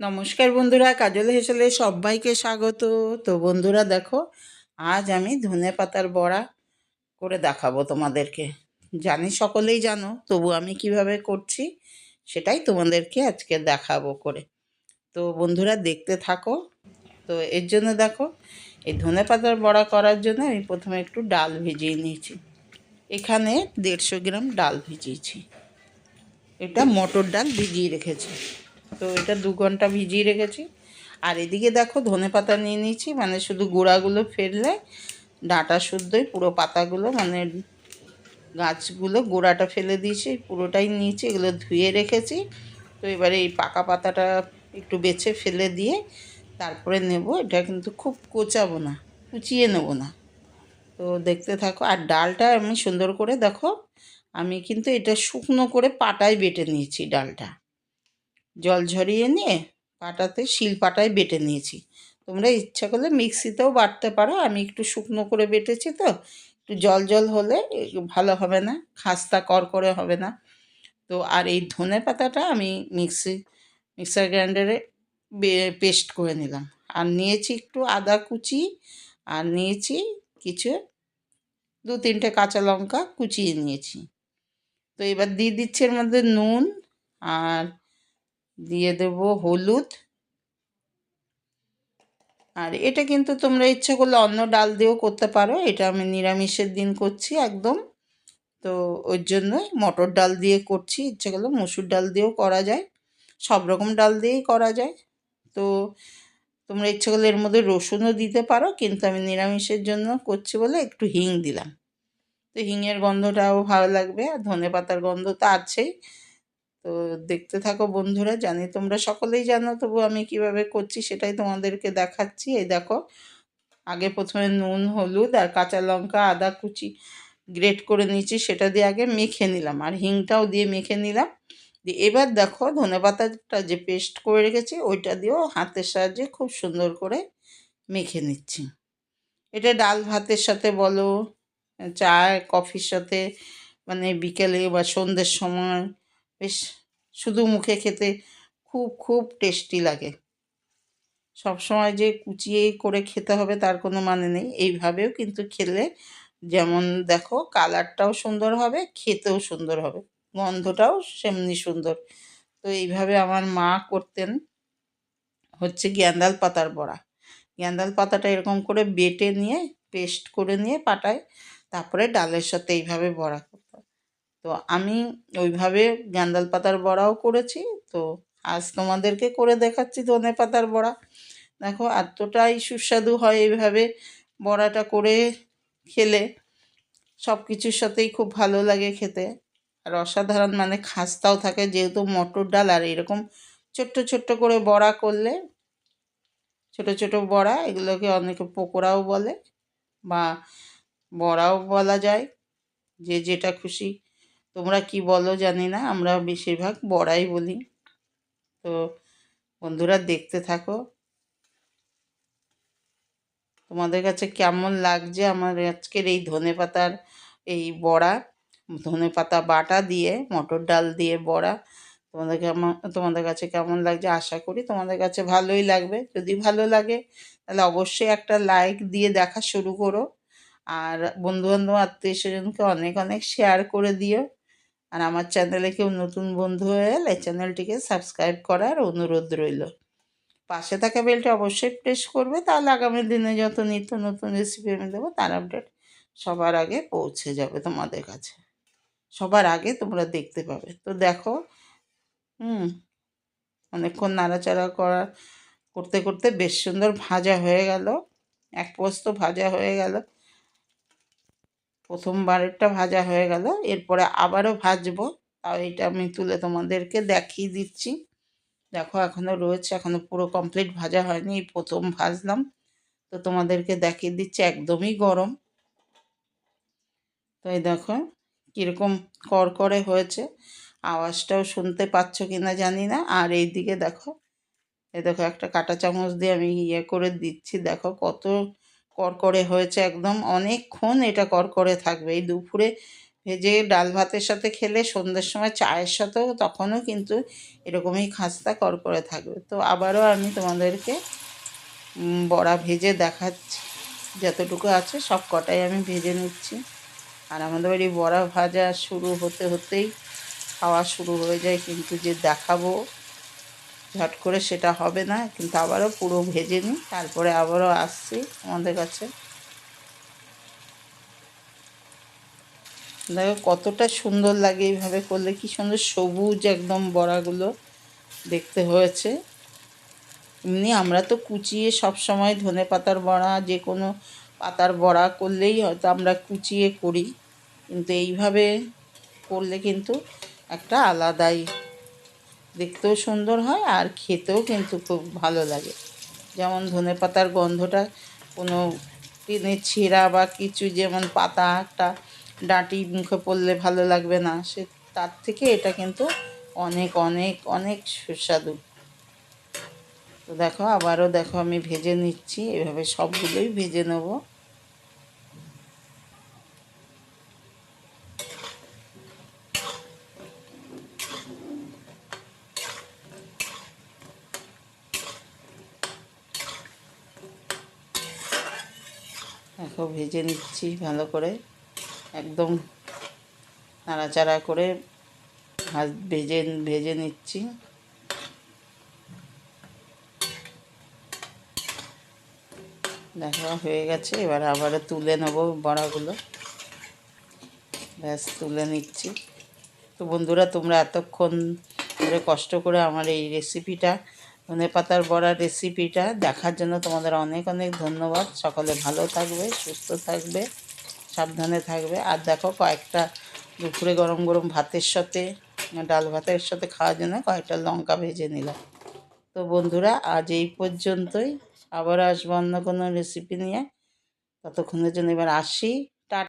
নমস্কার বন্ধুরা, কাজল হেসেলে সবাইকে স্বাগত। তো বন্ধুরা দেখো, আজ আমি ধনে পাতার বড়া করে দেখাবো তোমাদেরকে। জানি সকলেই জানো, তবু আমি কীভাবে করছি সেটাই তোমাদেরকে আজকে দেখাবো করে। তো বন্ধুরা দেখতে থাকো। তো এর জন্য দেখো, এই ধনে পাতার বড়া করার জন্য আমি প্রথমে একটু ডাল ভিজিয়ে নিয়েছি। এখানে দেড়শো গ্রাম ডাল ভিজিয়েছি। এটা মটর ডাল ভিজিয়ে রেখেছি। তো এটা দু ঘণ্টা ভিজিয়ে রেখেছি। আর এদিকে দেখো ধনে পাতা নিয়ে নিয়েছি মানে শুধু গোড়াগুলো ফেললে ডাঁটা শুদ্ধই পুরো পাতাগুলো মানে গাছগুলো গোড়াটা ফেলে দিয়েছি, পুরোটাই নিয়েছি, এগুলো ধুয়ে রেখেছি। তো এবারে এই পাকা পাতাটা একটু বেছে ফেলে দিয়ে তারপরে নেব। এটা কিন্তু খুব কোচাবো না, কুচিয়ে নেব না। তো দেখতে থাকো, আর ডালটা আমি সুন্দর করে দেখো, আমি কিন্তু এটা শুকনো করে পাটায় বেটে নিয়েছি ডালটা। জল ঝরিয়ে নিয়ে পাটাতে শিল পাটায় বেটে নিয়েছি। তোমরা ইচ্ছা করলে মিক্সিতেও বাটতে পারো। আমি একটু শুকনো করে বেটেছি তো। একটু জল জল হলে ভালো হবে না, খাস্তা কর করে হবে না। তো আর এই ধনে পাতাটা আমি মিক্সি, মিক্সার গ্রাইন্ডারে পেস্ট করে নিলাম। আর নিয়েছি একটু আদা কুচি, আর নিয়েছি কিছু দু তিনটে কাঁচা লঙ্কা কুচিয়ে নিয়েছি। তো এবার দিয়ে দিচ্ছি এর মধ্যে নুন আর দিয়ে দেব হলুদ। আর এটা কিন্তু তোমরা ইচ্ছা করলে অন্য ডাল দিয়েও করতে পারো। এটা আমি নিরামিষের দিন করছি একদম। তো ওর জন্যই মটর ডাল দিয়ে করছি। ইচ্ছে করলে মসুর ডাল দিয়েও করা যায়। সব রকম ডাল দিয়েই করা যায়। তো তোমরা ইচ্ছে করলে এর মধ্যে রসুনও দিতে পারো, কিন্তু আমি নিরামিষের জন্য করছি বলে একটু হিং দিলাম। তো হিঙের গন্ধটাও ভালো লাগবে আর ধনে পাতার গন্ধ তো আছেই। তো দেখতে থাকো বন্ধুরা, জানি তোমরা সকলেই জানো, তবু আমি কীভাবে করছি সেটাই তোমাদেরকে দেখাচ্ছি। এই দেখো, আগে প্রথমে নুন, হলুদ আর কাঁচা লঙ্কা, আদা কুচি গ্রেট করে নিয়েছি, সেটা দিয়ে আগে মেখে নিলাম আর হিংটাও দিয়ে মেখে নিলাম। দিয়ে এবার দেখো ধনে পাতাটা যে পেস্ট করে রেখেছি, ওইটা দিয়েও হাতের সাহায্যে খুব সুন্দর করে মেখে নিচ্ছি। এটা ডাল ভাতের সাথে বলো, চা, কফির সাথে মানে বিকেলে বা সন্ধ্যের সময় বেশ, শুধু মুখে খেতে খুব খুব টেস্টি লাগে। সব সময় যে কুচিয়েই করে খেতে হবে তার কোনো মানে নেই। এইভাবেও কিন্তু খেলে যেমন দেখো কালারটাও সুন্দর হবে, খেতেও সুন্দর হবে। গন্ধটাও সেমনি সুন্দর। তো এইভাবে আমার মা করতেন হচ্ছে গ্যান্দাল পাতার বড়া। গ্যান্দাল পাতাটা এরকম করে বেটে নিয়ে পেস্ট করে নিয়ে পাটায়, তারপরে ডালের সাথে এইভাবে বড়া তো আমি ওইভাবে গ্যান্দাল পাতার বড়াও করেছি। তো আজ তোমাদেরকে করে দেখাচ্ছি ধনে পাতার বড়া। দেখো, এতটাই সুস্বাদু হয় এইভাবে বড়াটা করে খেলে। সব কিছুর সাথেই খুব ভালো লাগে খেতে। আর অসাধারণ মানে খাস্তাও থাকে, যেহেতু মটর ডাল, আর এরকম ছোট্ট ছোট্ট করে বড়া করলে, ছোট ছোট বড়া, এগুলোকে অনেকে পকোড়াও বলে বা বড়াও বলা যায়। যে যেটা খুশি তোমরা কি বলো জানি না, আমরা বেশিরভাগ বড়াই বলি। তো বন্ধুরা দেখতে থাকো। তোমাদের কাছে কেমন লাগছে আমার আজকের এই ধনে পাতার এই বড়া? ধনে পাতা বাটা দিয়ে, মটর ডাল দিয়ে বড়া। তোমাদের কেমন, তোমাদের কাছে কেমন লাগছে? আশা করি তোমাদের কাছে ভালোই লাগবে। যদি ভালো লাগে, তাহলে অবশ্যই একটা লাইক দিয়ে দেখা শুরু করো। আর বন্ধুবান্ধব, আত্মীয় স্বজনকে অনেক অনেক শেয়ার করে দিও। আর আমার চ্যানেলে কেউ নতুন বন্ধু হয়ে এলে চ্যানেলটিকে সাবস্ক্রাইব করার অনুরোধ রইল। পাশে থাকা বেলটা অবশ্যই প্রেস করবে, তাহলে আগামী দিনে যত নিত্য নতুন রেসিপি আমি দেবো, তার আপডেট সবার আগে পৌঁছে যাবে তোমাদের কাছে। সবার আগে তোমরা দেখতে পাবে। তো দেখো, হুম, অনেকক্ষণ নাড়াচাড়া করা, করতে করতে বেশ সুন্দর ভাজা হয়ে গেল। এক পোস্ত ভাজা হয়ে গেল। প্রথমবারেরটা ভাজা হয়ে গেল, এরপরে আবারও ভাজবো। তাও এটা আমি তুলে তোমাদেরকে দেখিয়ে দিচ্ছি। দেখো এখনও রয়েছে এখনও পুরো কমপ্লিট ভাজা হয়নি, এই প্রথম ভাজলাম। তো তোমাদেরকে দেখিয়ে দিচ্ছি, একদমই গরম। তো এই দেখো, কীরকম করকরে হয়েছে। আওয়াজটাও শুনতে পাচ্ছ কি না জানি না। আর এই দিকে দেখো, এই দেখো একটা কাঁটা চামচ দিয়ে আমি ইয়ে করে দিচ্ছি। দেখো কত করকরে হয়েছে একদম অনেকক্ষণ এটা করকরে থাকবে। এই দুপুরে ভেজে ডাল ভাতের সাথে খেলে সন্ধ্যের সময় চায়ের সাথেও তখনও কিন্তু এরকমই খাস্তা করকরে থাকবে। তো আবারও আমি তোমাদেরকে বড়া ভেজে দেখাচ্ছি। যতটুকু আছে সব কটাই আমি ভেজে নিচ্ছি। আর আমাদের বাড়ি বড়া ভাজা শুরু হতে হতেই খাওয়া শুরু হয়ে যায় কিন্তু যে দেখাবো ঝট করে সেটা হবে না, কিন্তু আবারও পুরো ভেজে নিই, তারপরে আবারও আসছি আমাদের কাছে। দেখো কতটা সুন্দর লাগে এইভাবে করলে, কি সুন্দর সবুজ একদম বড়াগুলো দেখতে হয়েছে। এমনি আমরা তো কুচিয়ে সব সময় ধনে পাতার বড়া, যে কোনো পাতার বড়া করলেই হয়তো আমরা কুচিয়ে করি, কিন্তু এইভাবে করলে কিন্তু একটা আলাদাই দেখতেও সুন্দর হয় আর খেতেও কিন্তু খুব ভালো লাগে। যেমন ধনে পাতার গন্ধটা কোনো টেনে ছেঁড়া বা কিছু যেমন পাতা একটা ডাঁটি মুখে পড়লে ভালো লাগবে না, সে তার থেকে এটা কিন্তু অনেক অনেক অনেক সুস্বাদু। তো দেখো, আবারও দেখো আমি ভেজে নিচ্ছি, এভাবে সবগুলোই ভেজে নেব। দেখো ভেজে নিচ্ছি ভালো করে। একদম নাড়াচাড়া করে ভাজ, ভেজে নিচ্ছি। দেখো হয়ে গেছে, এবার আবারও তুলে নেব বড়াগুলো। ব্যাস, তুলে নিচ্ছি। তো বন্ধুরা, তোমরা এতক্ষণ ধরে কষ্ট করে আমার এই রেসিপিটা ধনে পাতার বড়ার রেসিপিটা দেখার জন্য তোমাদের অনেক অনেক ধন্যবাদ। সকলে ভালো থাকবে, সুস্থ থাকবে, সাবধানে থাকবে। আর দেখো কয়েকটা দুপুরে গরম গরম ভাতের সাথে, ডাল ভাতের সাথে খাওয়ার জন্য কয়েকটা লঙ্কা ভেজে নিলাম। তো বন্ধুরা, আজ এই পর্যন্তই। আবার আসব অন্য কোনো রেসিপি নিয়ে। ততক্ষণের জন্য এবার আসি।